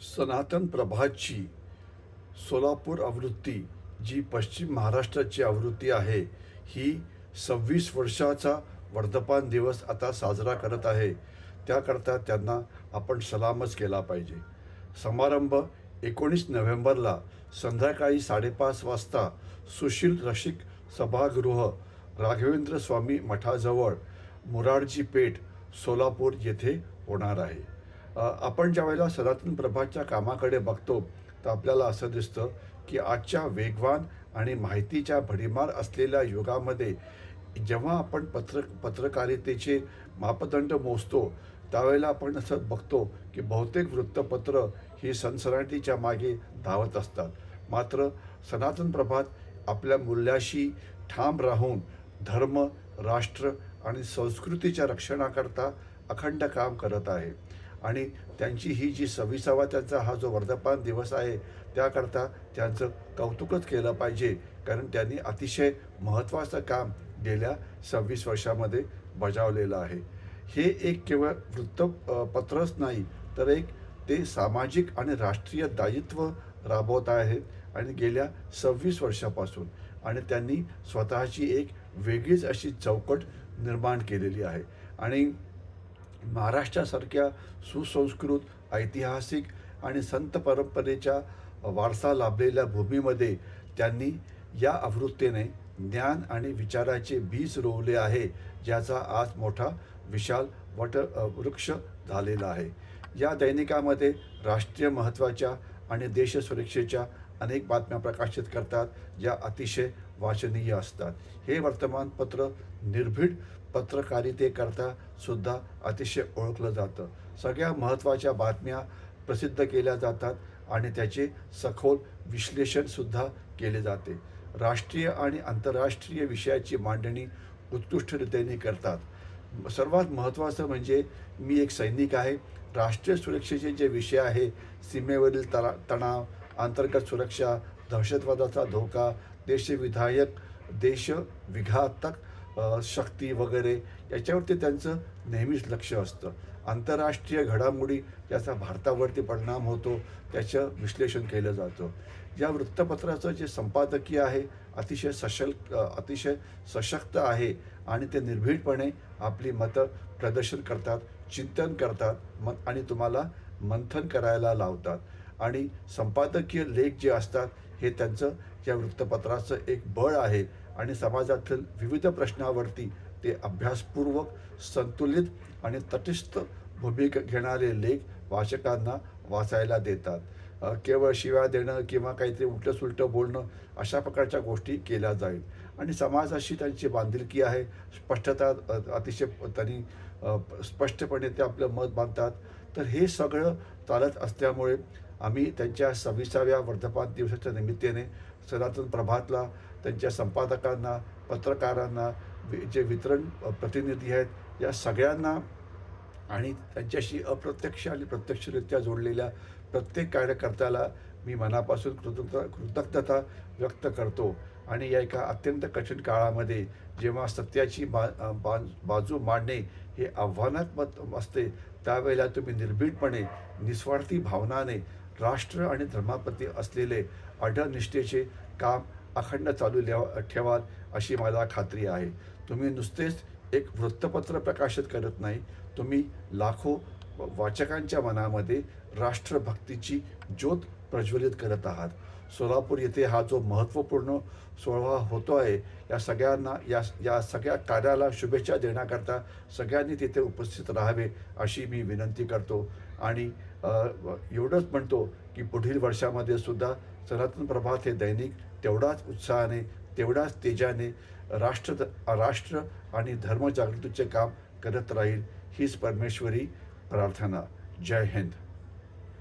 सनातन प्रभातची सोलापूर आवृत्ती जी पश्चिम महाराष्ट्राची आवृत्ती आहे ही सव्वीस वर्षाचा वर्धपान दिवस आता साजरा करत आहे. त्याकरता त्यांना आपण सलामच केला पाहिजे. समारंभ एकोणीस नोव्हेंबरला संध्याकाळी साडेपाच वाजता सुशील रसिक सभागृह राघवेंद्र स्वामी मठाजवळ मुरारजी पेठ सोलापूर येथे होणार आहे. आपण ज्या वेळेला सनातन प्रभाच्या कामाकडे बघतो तर आपल्याला असं दिसतं की आजच्या वेगवान आणि माहितीच्या भडीमार असलेल्या युगामध्ये जेव्हा आपण पत्र पत्रकारितेचे मापदंड मोजतो त्यावेळेला आपण असं बघतो की बहुतेक वृत्तपत्र ही सनसनाटीच्या मागे धावत असतात. मात्र सनातन प्रभात आपल्या मूल्याशी ठाम राहून धर्म राष्ट्र आणि संस्कृतीच्या रक्षणाकरता अखंड काम करत आहे. आणि त्यांची ही जी सव्वीसावा त्यांचा हा जो वर्धापान दिवस आहे त्याकरता त्यांचं कौतुकच केलं पाहिजे. कारण त्यांनी अतिशय महत्त्वाचं काम गेल्या सव्वीस वर्षामध्ये बजावलेलं आहे. हे एक केवळ वृत्तपत्रच नाही तर एक ते सामाजिक आणि राष्ट्रीय दायित्व राबवत आहेत आणि गेल्या सव्वीस वर्षापासून. आणि त्यांनी स्वतःची एक वेगळीच अशी चौकट निर्माण केलेली आहे. आणि महाराष्ट्रासारख्या सुसंस्कृत ऐतिहासिक आणि संत परंपरेच्या वारसा लाभलेल्या भूमीमध्ये त्यांनी या आवृत्तीने ज्ञान आणि विचाराचे बीज रोवले आहे ज्याचा आज मोठा विशाल वट वृक्ष झालेला आहे. या दैनिकामध्ये राष्ट्रीय महत्त्वाच्या आणि देशसुरक्षेच्या अनेक बातम्या प्रकाशित करतात ज्या अतिशय वाचनीय असतात. हे वर्तमानपत्र निर्भीड पत्रकारितेकरता सुद्धा अतिशय ओळखलं जातं. सगळ्या महत्त्वाच्या बातम्या प्रसिद्ध केल्या जातात आणि त्याचे सखोल विश्लेषणसुद्धा केले जाते. राष्ट्रीय आणि आंतरराष्ट्रीय विषयाची मांडणी उत्कृष्टरित्याने करतात. सर्वात महत्त्वाचं म्हणजे मी एक सैनिक आहे. राष्ट्रीय सुरक्षेचे जे विषय आहे सीमेवरील तरा तणाव अंतर्गत सुरक्षा दहशतवादाचा धोका देशविधायक देशविघातक विघातक शक्ती वगैरे याच्यावरती त्यांचं नेहमीच लक्ष असतं. आंतरराष्ट्रीय घडामोडी ज्याचा भारतावरती परिणाम होतो त्याचं विश्लेषण केलं जातं. या वृत्तपत्राचं जे संपादकीय आहे अतिशय सशल अतिशय सशक्त आहे आणि ते निर्भीडपणे आपली मतं प्रदर्शन करतात चिंतन करतात मग आणि तुम्हाला मंथन करायला लावतात. आणि संपादकीय लेख जे असतात हे त्यांचं या वृत्तपत्राचं एक बळ आहे. आणि समाजातील विविध प्रश्नावरती ते अभ्यासपूर्वक संतुलित आणि तटस्थ भूमिका घेणारे लेख वाचकांना वाचायला देतात. केवळ शिव्या देणं किंवा काहीतरी उलटं सुलटं बोलणं अशा प्रकारच्या गोष्टी केल्या जाईल. आणि समाजाशी त्यांची बांधिलकी आहे. स्पष्टता अतिशय त्यांनी स्पष्टपणे ते आपलं मत बांधतात. तर हे सगळं चालत असल्यामुळे आम्ही त्यांच्या सव्वीसाव्या वर्धमान दिवसाच्या निमित्ताने सनातन प्रभातला त्यांच्या संपादकांना पत्रकारांना जे वितरण प्रतिनिधी आहेत या सगळ्यांना आणि त्यांच्याशी अप्रत्यक्ष आणि प्रत्यक्षरित्या जोडलेल्या प्रत्येक कार्यकर्त्याला मी मनापासून कृतज्ञता कृतज्ञता व्यक्त करतो. आणि या एका अत्यंत कठीण काळामध्ये जेव्हा सत्याची बा बा बाजू मांडणे हे आव्हानात्मक असते त्यावेळेला तुम्ही निर्भीडपणे निस्वार्थी भावनाने राष्ट्र आणि धर्माप्रती असलेले अढळ निष्ठेचे काम अखंड चालू ठेवाल अशी मला खात्री आहे. तुम्ही नुसतेच एक वृत्तपत्र प्रकाशित करत नाही तुम्ही लाखो वाचकांच्या मनामध्ये राष्ट्रभक्तीची ज्योत प्रज्वलित करत आहात. सोलापूर येथे हा जो महत्त्वपूर्ण सोहळा होतो आहे या सगळ्यांना या या सगळ्या कार्याला शुभेच्छा देण्याकरता सगळ्यांनी तिथे उपस्थित राहावे अशी मी विनंती करतो. आणि एवढंच म्हणतो की पुढील वर्षामध्ये सुद्धा सनातन प्रभात हे दैनिक तेवढाच उत्साहाने तेवढाच तेजाने राष्ट्र राष्ट्र आणि धर्मजागृतीचे काम करत राहील हीच परमेश्वरी प्रार्थना. जय हिंद.